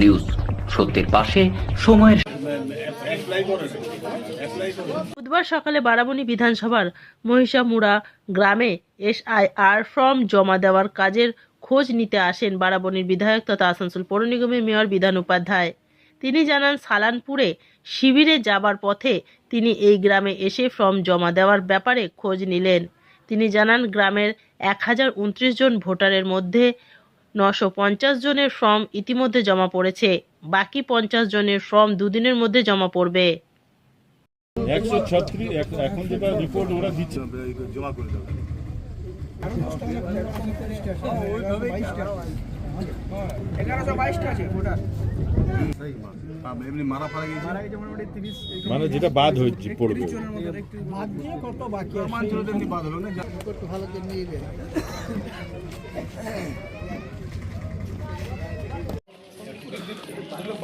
News. সত্যের পাশে সময়ের বুধবার সকালে বারাবণী বিধানসভার মহিষামুড়া গ্রামে এসআইআর ফর্ম জমা দেওয়ার কাজের খোঁজ নিতে আসেন বারাবণীর বিধায়ক তথা আসানসোল পৌর নিগমের মেয়র বিধান উপাধ্যায়। তিনি জানান, সালানপুরে শিবিরে যাবার পথে তিনি এই গ্রামে এসে ফর্ম জমা দেওয়ার ব্যাপারে খোঁজ নিলেন। তিনি জানান, গ্রামের এক হাজার উনত্রিশ জন ভোটারের মধ্যে নশো পঞ্চাশ জনের ফর্ম ইতিমধ্যে জমা পড়েছে। বাকি পঞ্চাশ জনের ফর্ম দুদিনের মধ্যে জমা পড়বে। এখন যেটা রিপোর্ট ওরা দিচ্ছে। জমা করে দেবে এমনি মারা ফারা গেছে মানে যেটা বাদ হচ্ছে পড়বে মানছিল তেমনি বাদ হলো না।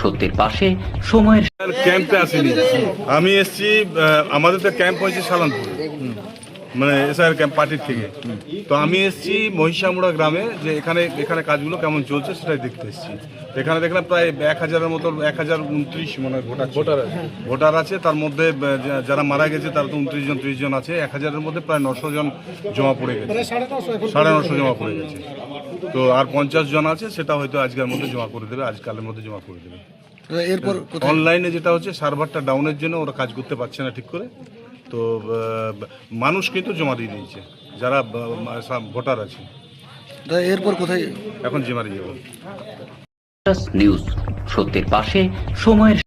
সত্যের পাশে সময়ের ক্যাম্পে আসেনি। আমি এসছি আমাদের তো ক্যাম্প হয়েছে সালানপুরে। মানে এসআর ক্যাম্প পার্টির থেকে। তো আমি এসছি মহিষামুড়া গ্রামে যে এখানে এখানে কাজগুলো কেমন চলছে সেটাই দেখতে এসেছি। তো এখানে দেখলাম প্রায় এক হাজারের মতো এক হাজার উনত্রিশ মানে ভোটার ভোটার আছে। ভোটার আছে তার মধ্যে যারা মারা গেছে তারা তো উনত্রিশ জন ত্রিশ জন আছে। এক হাজারের মধ্যে প্রায় নশো জন জমা পড়ে গেছে। সাড়ে নশো জমা পড়ে গেছে। তো আর পঞ্চাশ জন আছে সেটা হয়তো আজকের মধ্যে জমা করে দেবে আজকালের মধ্যে জমা করে দেবে। এরপর অনলাইনে যেটা হচ্ছে সার্ভারটা ডাউনের জন্য ওরা কাজ করতে পারছে না ঠিক করে। তো মানুষকে মানুষ কিন্তু জমা দিয়ে দিয়েছে যারা ভোটার আছে। এরপর কোথায়? এখন জমা দিয়ে যাব। নিউজ সত্যের পাশে সময়ের